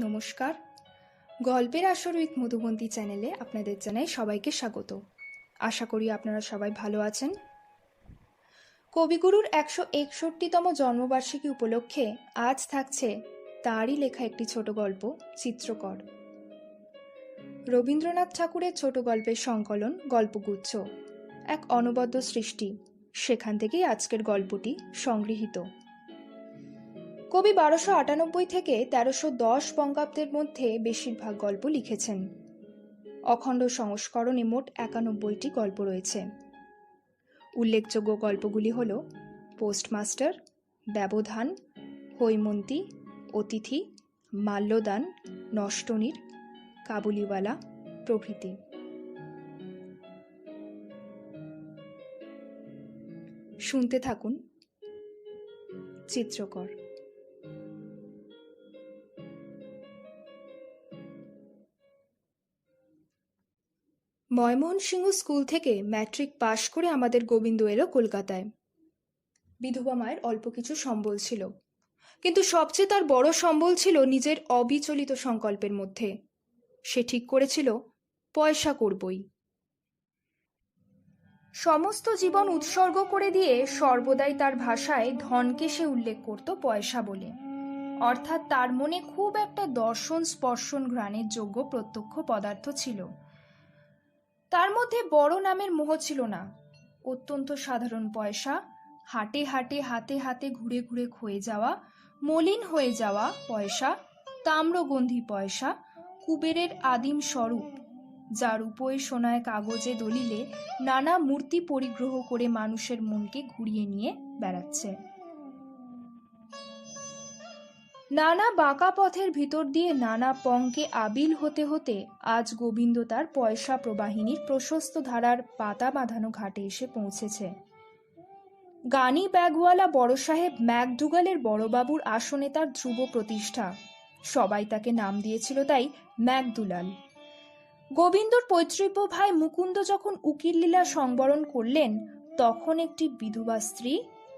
নমস্কার। গল্পের আসর উইথ মধুবন্তী চ্যানেলে আপনাদের জানাই সবাইকে স্বাগত। আশা করি আপনারা সবাই ভালো আছেন। কবিগুরুর একশো একষট্টিতম জন্মবার্ষিকী উপলক্ষে আজ থাকছে তারই লেখা একটি ছোট গল্প, চিত্রকর। রবীন্দ্রনাথ ঠাকুরের ছোট গল্পের সংকলন গল্পগুচ্ছ, এক অনবদ্য সৃষ্টি। সেখান থেকেই আজকের গল্পটি সংগৃহীত। কবি বারোশো আটানব্বই থেকে তেরোশো দশ বঙ্গাব্দের মধ্যে বেশিরভাগ গল্প লিখেছেন। অখণ্ড সংস্করণে মোট একানব্বইটি গল্প রয়েছে। উল্লেখযোগ্য গল্পগুলি হল পোস্টমাস্টার, ব্যবধান, হৈমন্তী, অতিথি, মাল্যদান, নষ্টনীর, কাবুলিওয়ালা প্রভৃতি। শুনতে থাকুন চিত্রকর। ময়মোহনসিংহ স্কুল থেকে ম্যাট্রিক পাশ করে আমাদের গোবিন্দ এলো কলকাতায়। বিধবা মায়ের অল্প কিছু সম্বল ছিল। কিন্তু সবচেয়ে তার বড় সম্বল ছিল নিজের অবিচলিত সংকল্পের মধ্যে। সে ঠিক করেছিল, পয়সা করবই। সমস্ত জীবন উৎসর্গ করে দিয়ে সর্বদাই তার ভাষায় ধনকে সে উল্লেখ করত পয়সা বলে। অর্থাৎ তার মনে খুব একটা দর্শন স্পর্শন ঘ্রাণের যোগ্য প্রত্যক্ষ পদার্থ ছিল। মধ্যে বড় নামের মোহ ছিল না। অত্যন্ত সাধারণ পয়সা, হাটে হাটে হাতে হাতে ঘুরে ঘুরে ক্ষয়ে যাওয়া, মলিন হয়ে যাওয়া পয়সা, তাম্রগন্ধি পয়সা, কুবেরের আদিম স্বরূপ, যার উপয়ে সোনায় কাগজে দলিলে নানা মূর্তি পরিগ্রহ করে মানুষের মনকে ঘুরিয়ে নিয়ে বেড়াচ্ছে। নানা বাঁকা পথের ভিতর দিয়ে নানা পঙ্কে আবিল হতে হতে আজ গোবিন্দ তার পয়সা প্রবাহিনীর প্রশস্ত ধারার পাতা বাঁধানো ঘাটে এসে পৌঁছেছে। গানি ব্যাগওয়ালা বড় সাহেব ম্যাকডুগালের বড়বাবুর আসনে তার ধ্রুব প্রতিষ্ঠা। সবাই তাকে নাম দিয়েছিল তাই ম্যাকদুলাল গোবিন্দর পৈতৃব্য ভাই মুকুন্দ যখন উকিল লীলা সংবরণ করলেন, তখন একটি বিধবা স্ত্রী,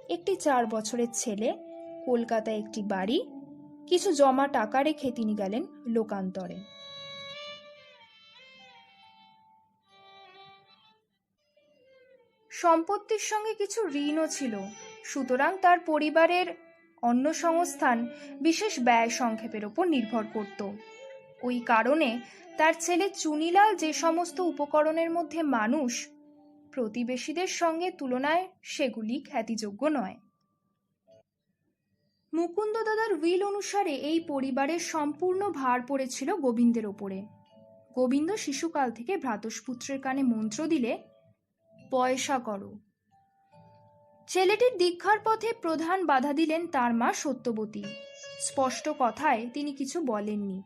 একটি চার বছরের ছেলে, কলকাতায় একটি বাড়ি কিছু জমা টাকা রেখে তিনি গেলেন লোকান্তরে। সম্পত্তির সঙ্গে কিছু ঋণও ছিল। সুতরাং তার পরিবারের অন্য সংস্থান বিশেষ ব্যয় সংক্ষেপের ওপর নির্ভর করত। ওই কারণে তার ছেলে চুনিলাল যে সমস্ত উপকরণের মধ্যে মানুষ, প্রতিবেশীদের সঙ্গে তুলনায় সেগুলি খ্যাতিযোগ্য নয়। মুকুন্দ দাদার উইল অনুসারে এই পরিবারের সম্পূর্ণ ভার পড়েছিল গোবিন্দের ওপরে। গোবিন্দ শিশুকাল থেকে ভ্রাতস্পুত্রের কানে মন্ত্র দিলে, পয়সা করো। ছেলেটির দীক্ষার পথে প্রধান বাধা দিলেন তার মা সত্যবতী। স্পষ্ট কথায় তিনি কিছু বলেননি।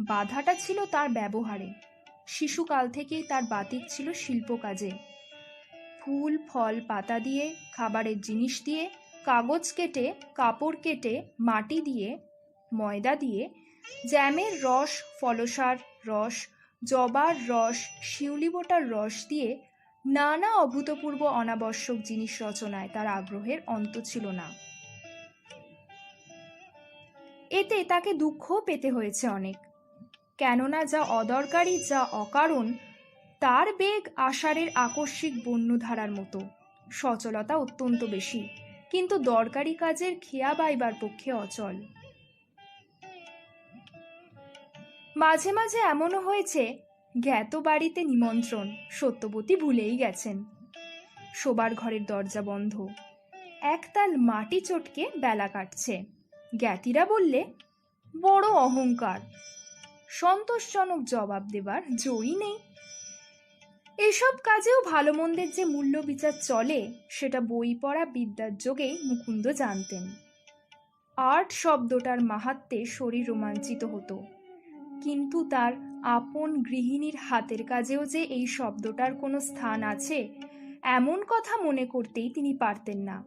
বাধাটা ছিল তার ব্যবহারে। শিশুকাল থেকেই তার বাতিক ছিল শিল্প কাজে ফুল, ফল, পাতা দিয়ে, খাবারের জিনিস দিয়ে কাগজ কেটে, কাপড় কেটে, মাটি দিয়ে, ময়দা দিয়ে, জ্যামের রস, ফলসার রস, জবার রস শিউলি বোটার রস দিয়ে নানা অভূতপূর্ব অনাবশ্যক জিনিস রচনায় তার আগ্রহের অন্ত ছিল না। এতে তাকে দুঃখও পেতে হয়েছে অনেক। কেননা যা অদরকারি, যা অকারণ, তার বেগ আষাঢ়ের আকস্মিক বন্যধারার মতো। সচলতা অত্যন্ত বেশি। কিন্তু দরকারি কাজের খেয়া বাইবার পক্ষে অচল। মাঝে মাঝে এমনও হয়েছে, জ্ঞাত বাড়িতে নিমন্ত্রণ, সত্যবতী ভুলেই গেছেন। শোবার ঘরের দরজা বন্ধ। একতাল মাটি চটকে বেলা কাটছে। জ্ঞাতিরা বললে, বড় অহংকার। সন্তোষজনক জবাব দেবার জয়ী নেই। এসব কাজেও ভালো মন্দের যে মূল্য বিচার চলে, সেটা বই পড়া বিদ্যার যোগেই মুকুন্দ জানতেন। আর্ট শব্দটার মাহাত্মে শরীর রোমাঞ্চিত হতো। কিন্তু তার আপন গৃহিণীর হাতের কাজেও যে এই শব্দটার কোনো স্থান আছে, এমন কথা মনে করতেই তিনি পারতেন না।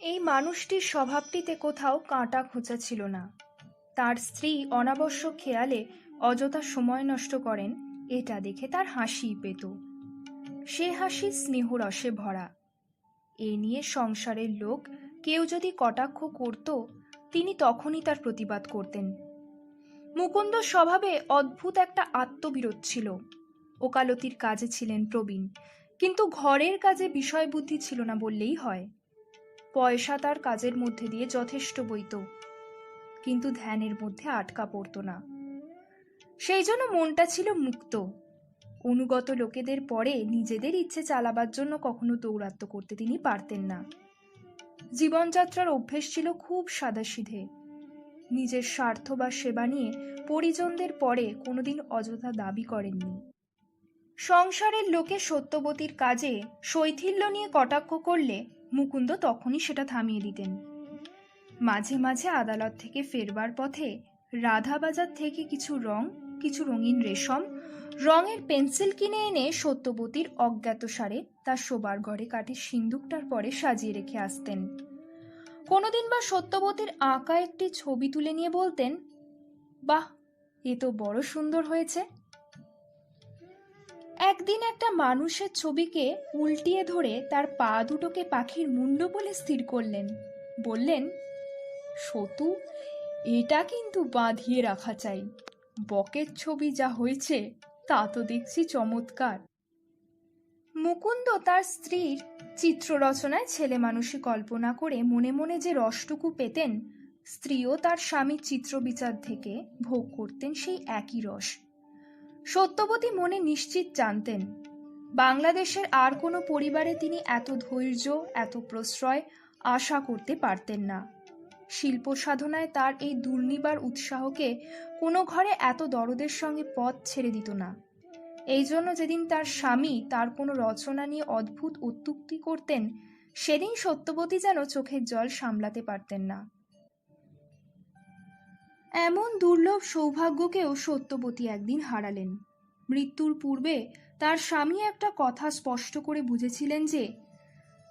এই মানুষটির স্বভাবটিতে কোথাও কাঁটা খোঁচা ছিল না। তার স্ত্রী অনাবশ্যক খেয়ালে অযথা সময় নষ্ট করেন এটা দেখে তার হাসি পেত। সে হাসি স্নেহরসে ভরা। এ নিয়ে সংসারের লোক কেউ যদি কটাক্ষ করত, তিনি তখনই তার প্রতিবাদ করতেন। মুকুন্দ স্বভাবে অদ্ভুত একটা আত্মবিরোধ ছিল। ওকালতির কাজে ছিলেন প্রবীণ, কিন্তু ঘরের কাজে বিষয় বুদ্ধি ছিল না বললেই হয়। পয়সা তার কাজের মধ্যে দিয়ে যথেষ্ট বইত, কিন্তু ধ্যানের মধ্যে আটকা পড়তো না। সেই জন্য মনটা ছিল মুক্ত। অনুগত লোকেদের পরে নিজেদের ইচ্ছে চালাবার জন্য কখনো দৌরাত্ম করতে তিনি পারতেন না। জীবনযাত্রার অভ্যেস ছিল খুব সাদাসিধে। নিজের স্বার্থ বা সেবা নিয়ে পরিজনদের পরে কোনোদিন অযথা দাবি করেননি। সংসারের লোকে সত্যবতীর কাজে শৈথিল্য নিয়ে কটাক্ষ করলে মুকুন্দ তখনই সেটা থামিয়ে দিতেন। মাঝে মাঝে আদালত থেকে ফেরবার পথে রাধাবাজার থেকে কিছু রং কিছু রঙিন রেশম, রঙের পেন্সিল কিনে এনে সত্যবতীর অজ্ঞাতসারে তার শোবার ঘরে কাঠের সিন্দুকটার পরে সাজিয়ে রেখে আসতেন। কোনোদিন বা সত্যবতীর আঁকা একটি ছবি তুলে নিয়ে বলতেন, বাহ, এ তো বড় সুন্দর হয়েছে। একদিন একটা মানুষের ছবিকে উল্টিয়ে ধরে তার পা দুটোকে পাখির মুন্ড বলে স্থির করলেন। বললেন, সতু, এটা কিন্তু বাঁধিয়ে রাখা চাই। বকের ছবি যা হয়েছে, তা তো দেখছি চমৎকার। মুকুন্দ তার স্ত্রীর চিত্র রচনায় ছেলে মানুষই কল্পনা করে মনে মনে যে রসটুকু পেতেন, স্ত্রীও তার স্বামীর চিত্র বিচার থেকে ভোগ করতেন সেই একই রস। সত্যবতী মনে নিশ্চিত জানতেন, বাংলাদেশের আর কোনো পরিবারে তিনি এত ধৈর্য, এত প্রশ্রয় আশা করতে পারতেন না। শিল্প সাধনায় তার এই দুর্নিবার উৎসাহকে কোনো ঘরে এত দরদের সঙ্গে পথ ছেড়ে দিত না। এই জন্য যেদিন তার স্বামী তার কোনো রচনা নিয়ে অদ্ভুত উত্তুক্তি করতেন, সেদিন সত্যবতী যেন চোখের জল সামলাতে পারতেন না। এমন দুর্লভ সৌভাগ্যকেও সত্যবতী একদিন হারালেন। মৃত্যুর পূর্বে তার স্বামী একটা কথা স্পষ্ট করে বুঝেছিলেন যে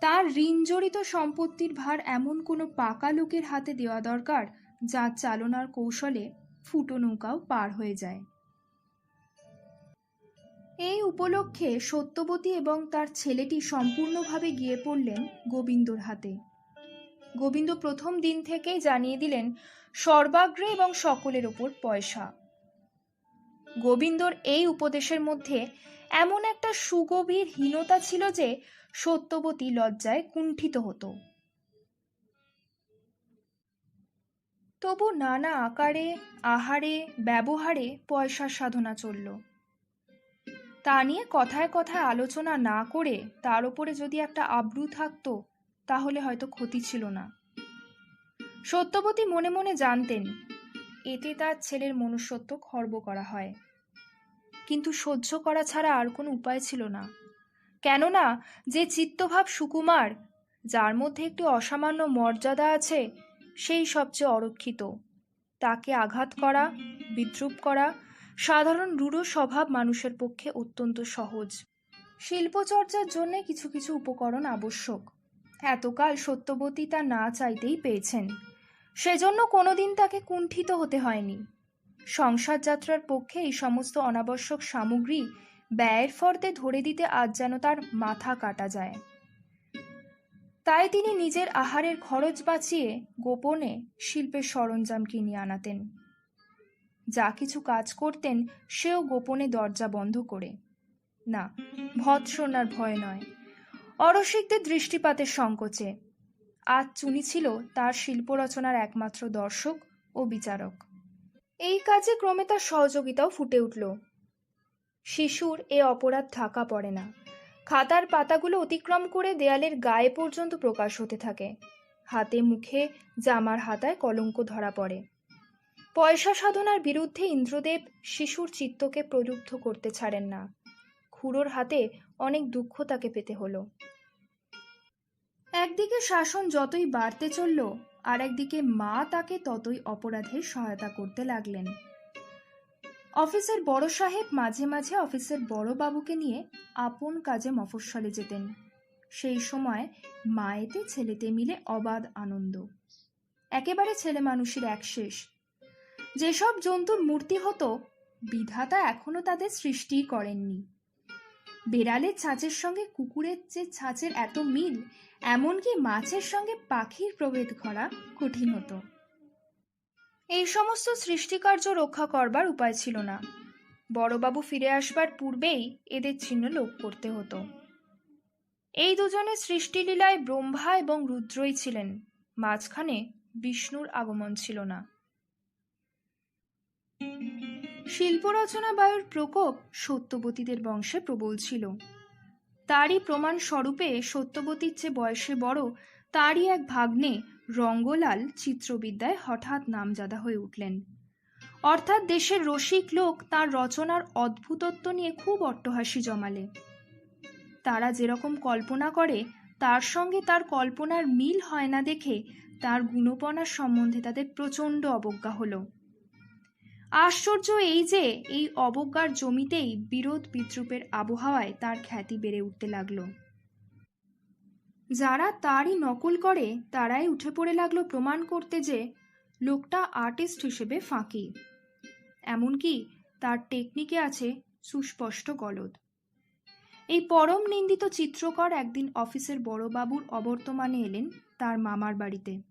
তার ঋণজড়িত সম্পত্তির ভার এমন কোনো পাকা লোকের হাতে দেওয়া দরকার, যা চালনার কৌশলে ফুটো নৌকাও পার হয়ে যায়। এই উপলক্ষে সত্যবতী এবং তার ছেলেটি সম্পূর্ণভাবে গিয়ে পড়লেন গোবিন্দর হাতে। গোবিন্দ প্রথম দিন থেকেই জানিয়ে দিলেন, সর্বাগ্রে এবং সকলের ওপর পয়সা। গোবিন্দর এই উপদেশের মধ্যে এমন একটা সুগভীর হীনতা ছিল যে সত্যবতী লজ্জায় কুণ্ঠিত হতো। তবু নানা আকারে, আহারে, ব্যবহারে পয়সার সাধনা চলল। তা নিয়ে কথায় কথায় আলোচনা না করে তার উপরে যদি একটা আব্রু থাকতো, তাহলে হয়তো ক্ষতি ছিল না। সত্যবতী মনে মনে জানতেন এতে তার ছেলের মনুষ্যত্ব খর্ব করা হয়। কিন্তু সহ্য করা ছাড়া আর কোনো উপায় ছিল না। কেননা, যে চিত্তভাব সুকুমার, যার মধ্যে একটি অসামান্য মর্যাদা আছে, সেই সবচেয়ে অরক্ষিত। তাকে আঘাত করা, বিদ্রুপ করা, সাধারণ রূঢ় স্বভাব মানুষের পক্ষে অত্যন্ত সহজ। শিল্পচর্চার জন্য কিছু কিছু উপকরণ আবশ্যক। এতকাল সত্যবতী তা না চাইতেই পেয়েছেন। সেজন্য কোনোদিন তাকে কুণ্ঠিত হতে হয়নি। সংসার যাত্রার পক্ষে এই সমস্ত অনাবশ্যক সামগ্রী ব্যয়ের ফর্দে ধরে দিতে আজ যেন তার মাথা কাটা যায়। তাই তিনি নিজের আহারের খরচ বাঁচিয়ে গোপনে শিল্পের সরঞ্জাম কিনে আনাতেন। যা কিছু কাজ করতেন সেও গোপনে দরজা বন্ধ করে। না, ভৎসনার ভয় নয়। অরসিকদের দৃষ্টিপাতের সংকোচে আজ চুনি ছিল তার শিল্প রচনার একমাত্র দর্শক ও বিচারক। এই কাজে ক্রমে তার সহযোগিতাও ফুটে উঠল। শিশুর এ অপরাধ ঢাকা পড়ে না। খাতার পাতাগুলো অতিক্রম করে দেয়ালের গায়ে পর্যন্ত প্রকাশ হতে থাকে। হাতে মুখে জামার হাতায় কলঙ্ক ধরা পড়ে। পয়সা সাধনার বিরুদ্ধে ইন্দ্রদেব শিশুর চিত্তকে প্রলুব্ধ করতে ছাড়েন না। খুড়োর হাতে অনেক দুঃখ তাকে পেতে হলো। একদিকে শাসন যতই বাড়তে চলল আর একদিকে মা তাকে ততই অপরাধে সহায়তা করতে লাগলেন। অফিসের বড় সাহেব মাঝে মাঝে অফিসের বড় বাবুকে নিয়ে আপন কাজে মফস্বলে যেতেন। সেই সময় মায়েতে ছেলেতে মিলে অবাধ আনন্দ। একেবারে ছেলে মানুষের এক শেষ যেসব জন্তুর মূর্তি হতো, বিধাতা এখনও তাদের সৃষ্টিই করেননি। বেড়ালের ছাঁচের সঙ্গে কুকুরের যে ছাঁচের এত মিল, এমনকি মাছের সঙ্গে পাখির প্রভেদ করা কঠিন হতো। এই সমস্ত সৃষ্টিকার্য রক্ষা করবার উপায় ছিল না। বড়বাবু ফিরে আসবার পূর্বেই এদের চিহ্ন লোপ করতে হতো। এই দুজনের সৃষ্টিলীলায় ব্রহ্মা এবং রুদ্রই ছিলেন। মাঝখানে বিষ্ণুর আগমন ছিল না। শিল্পরচনা বায়ুর প্রকোপ সত্যবতীদের বংশে প্রবল ছিল। তারই প্রমাণ স্বরূপে সত্যবতীর চেয়ে বয়সে বড় তারই এক ভাগ্নে রঙ্গলাল চিত্রবিদ্যায় হঠাৎ নামজাদা হয়ে উঠলেন। অর্থাৎ দেশের রসিক লোক তার রচনার অদ্ভুতত্ব নিয়ে খুব অট্টহাসি জমালে। তারা যেরকম কল্পনা করে, তার সঙ্গে তার কল্পনার মিল হয় না দেখে তার গুণপনার সম্বন্ধে তাদের প্রচণ্ড অবজ্ঞা হলো। আশ্চর্য এই যে, এই অবজ্ঞার জমিতেই বিরোধ বিদ্রুপের আবহাওয়ায় তার খ্যাতি বেড়ে উঠতে লাগল। যারা তারই নকল করে, তারাই উঠে পড়ে লাগল প্রমাণ করতে যে, লোকটা আর্টিস্ট হিসেবে ফাঁকি। এমনকি তার টেকনিকে আছে সুস্পষ্ট গলদ। এই পরম নিন্দিত চিত্রকর একদিন অফিসের বড়বাবুর অবর্তমানে এলেন তার মামার বাড়িতে।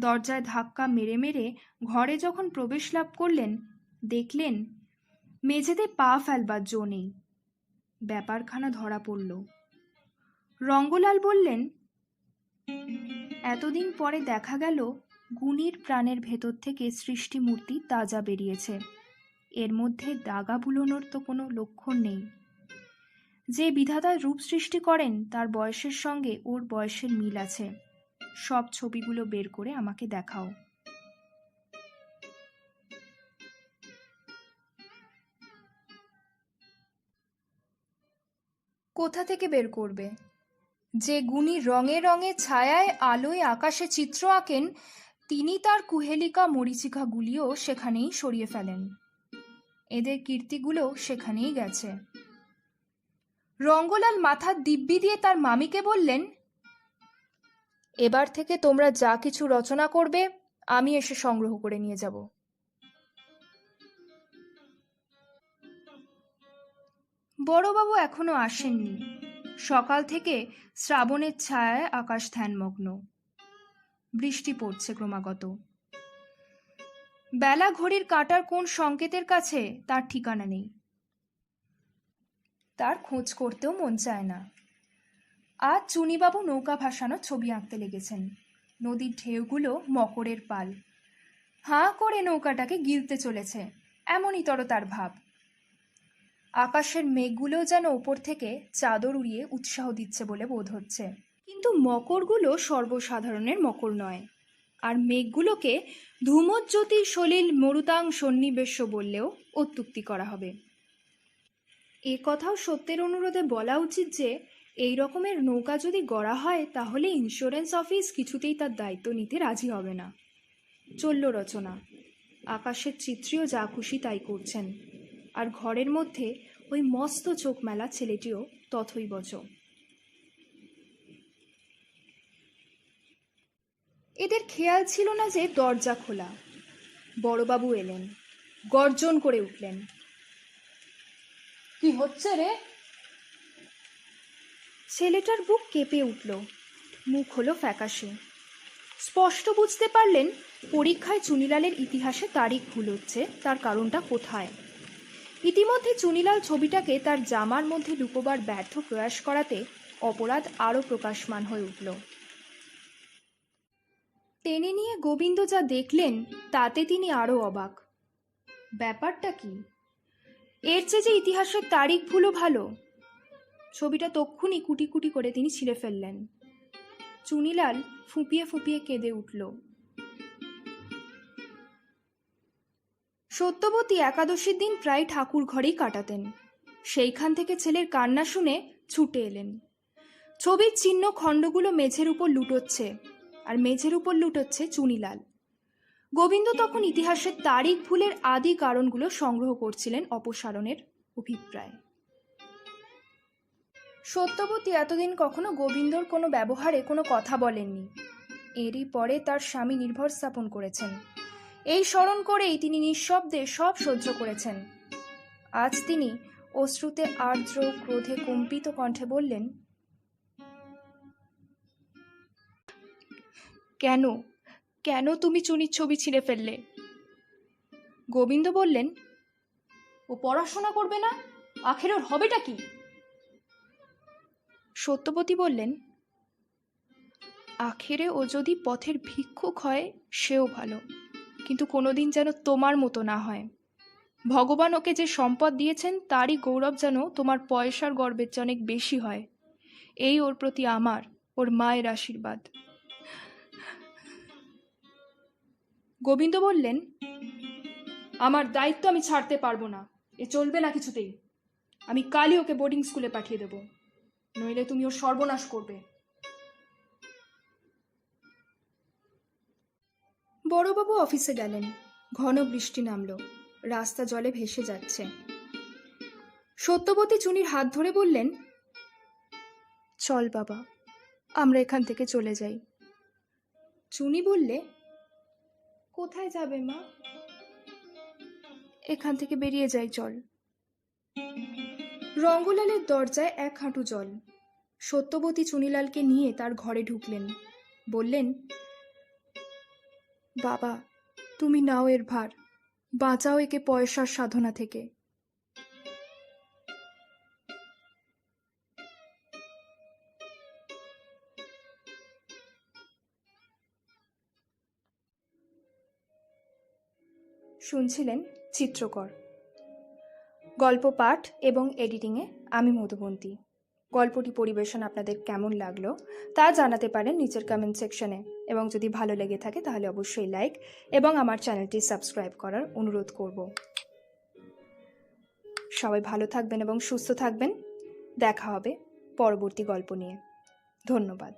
দরজায় ধাক্কা মেরে মেরে ঘরে যখন প্রবেশ লাভ করলেন, দেখলেন মেঝেতে পা ফেলবার জো নেই। ব্যাপারখানা ধরা পড়ল। রঙ্গলাল বললেন, এতদিন পরে দেখা গেল, গুণীর প্রাণের ভেতর থেকে সৃষ্টি মূর্তি তাজা বেরিয়েছে। এর মধ্যে দাগা বুলোনোর তো কোনো লক্ষণ নেই। যে বিধাতার রূপ সৃষ্টি করেন, তার বয়সের সঙ্গে ওর বয়সের মিল আছে। সব ছবিগুলো বের করে আমাকে দেখাও। কোথা থেকে বের করবে? যে গুণী রঙে রঙে ছায়ায় আলোয় আকাশে চিত্র আঁকেন, তিনি তার কুহেলিকা মরিচিকাগুলিও সেখানেই সরিয়ে ফেলেন। এদের কীর্তিগুলো সেখানেই গেছে। রঙ্গলাল মাথার দিব্যি দিয়ে তার মামিকে বললেন এবার থেকে তোমরা যা কিছু রচনা করবে, আমি এসে সংগ্রহ করে নিয়ে যাব। বড়বাবু এখনও আসেননি। সকাল থেকে শ্রাবণের ছায়ায় আকাশ ধ্যানমগ্ন। বৃষ্টি পড়ছে ক্রমাগত। বেলা ঘড়ির কাটার কোন সংকেতের কাছে তার ঠিকানা নেই। তার খোঁজ করতেও মন চায় না। আজ চুনিবাবু নৌকা ভাসানো ছবি আঁকতে লেগেছেন। নদীর ঢেউগুলো মকরের পাল। হাঁ করে নৌকাটাকে গিলতে চলেছে, এমনই তর তার ভাব। আকাশের মেঘগুলো যেন ওপর থেকে চাদর উড়িয়ে উৎসাহ দিচ্ছে বলে বোধ হচ্ছে। কিন্তু মকরগুলো সর্বসাধারণের মকর নয়, আর মেঘগুলোকে ধূমজ্যোতি সলিল মরুতাং সন্নিবেশ্য বললেও অত্যুক্তি করা হবে। এ কথাও সত্যের অনুরোধে বলা উচিত যে এই রকমের নৌকা যদি গড়া হয়, তাহলে ইন্স্যুরেন্স অফিস কিছুতেই তার দায়িত্ব নিতে রাজি হবে না। চলল রচনা। আকাশের চিত্রীয় যা খুশি তাই করছেন। আর ঘরের মধ্যে ওই মস্ত চোখ মেলা ছেলেটিও তথই বচ এদের খেয়াল ছিল না যে দরজা খোলা। বড়বাবু এলেন। গর্জন করে উঠলেন। কি হচ্ছে রে? ছেলেটার বুক কেঁপে উঠল। মুখ হলো ফ্যাকাশে। স্পষ্ট বুঝতে পারলেন, পরীক্ষায় চুনিলালের ইতিহাসে তারিখ ভুল হচ্ছে, তার কারণটা কোথায়? ইতিমধ্যে চুনিলাল ছবিটাকে তার জামার মধ্যে লুকোবার ব্যর্থ প্রয়াস করাতে অপরাধ আরও প্রকাশমান হয়ে উঠল। টেনে নিয়ে গোবিন্দ যা দেখলেন, তাতে তিনি আরও অবাক। ব্যাপারটা কি? এর চেয়ে যে ইতিহাসের তারিখ ভুলও ভালো ছবিটা তক্ষুনি কুটি কুটি করে তিনি ছিঁড়ে ফেললেন। চুনিলাল ফুপিয়ে ফুপিয়ে কেঁদে উঠল। সত্যবতী একাদশীর দিন প্রায় ঠাকুর ঘরেই কাটাতেন। সেইখান থেকে ছেলের কান্না শুনে ছুটে এলেন। ছবির চিহ্ন খণ্ডগুলো মেঝের উপর লুটোচ্ছে আর মেঝের উপর লুটোচ্ছে চুনিলাল। গোবিন্দ তখন ইতিহাসের তারিখ ভুলের আদি কারণগুলো সংগ্রহ করছিলেন অপসারণের অভিপ্রায়। সত্যবতী এতদিন কখনো গোবিন্দর কোনো ব্যবহারে কোনো কথা বলেননি। এরই পরে তার স্বামী নির্ভর স্থাপন করেছেন। এই স্মরণ করেই তিনি নিঃশব্দে সব সহ্য করেছেন। আজ তিনি অশ্রুতে আর্দ্র ক্রোধে কম্পিত কণ্ঠে বললেন, কেন? কেন তুমি চুনির ছবি ছিঁড়ে ফেললে? গোবিন্দ বললেন, ও পড়াশোনা করবে না? আখের ওর হবেটা কি? সত্যবতী বললেন, আখেরে ও যদি পথের ভিক্ষুক হয়, সেও ভালো। কিন্তু কোনোদিন যেন তোমার মতো না হয়। ভগবান ওকে যে সম্পদ দিয়েছেন, তারই গৌরব যেন তোমার পয়সার গর্বের চেয়ে অনেক বেশি হয়। এই ওর প্রতি আমার, ওর মায়ের আশীর্বাদ। গোবিন্দ বললেন, আমার দায়িত্ব আমি ছাড়তে পারব না। এ চলবে না কিছুতেই। আমি কালই ওকে বোর্ডিং স্কুলে পাঠিয়ে দেব। নইলে তুমি ওর সর্বনাশ করবে। বড়বাবু অফিসে গেলেন। ঘন বৃষ্টি নামলো। রাস্তা জলে ভেসে যাচ্ছে। সত্যবতী চুনির হাত ধরে বললেন, চল বাবা, আমরা এখান থেকে চলে যাই। চুনি বললে, কোথায় যাবে মা? এখান থেকে বেরিয়ে যাই, চল। রঙ্গলালের দরজায় এক হাঁটু জল। সত্যবতী চুনিলালকে নিয়ে তার ঘরে ঢুকলেন। বললেন, বাবা, তুমি নাও এর ভার। বাঁচাও একে পয়সার সাধনা থেকে। শুনছিলেন চিত্রকর। গল্প পাঠ এবং এডিটিংয়ে আমি মধুবন্তী। গল্পটি পরিবেশন আপনাদের কেমন লাগল তা জানাতে পারেন নিচের কমেন্ট সেকশনে এবং যদি ভালো লেগে থাকে তাহলে অবশ্যই লাইক এবং আমার চ্যানেলটি সাবস্ক্রাইব করার অনুরোধ করব। সবাই ভালো থাকবেন এবং সুস্থ থাকবেন। দেখা হবে পরবর্তী গল্প নিয়ে। ধন্যবাদ।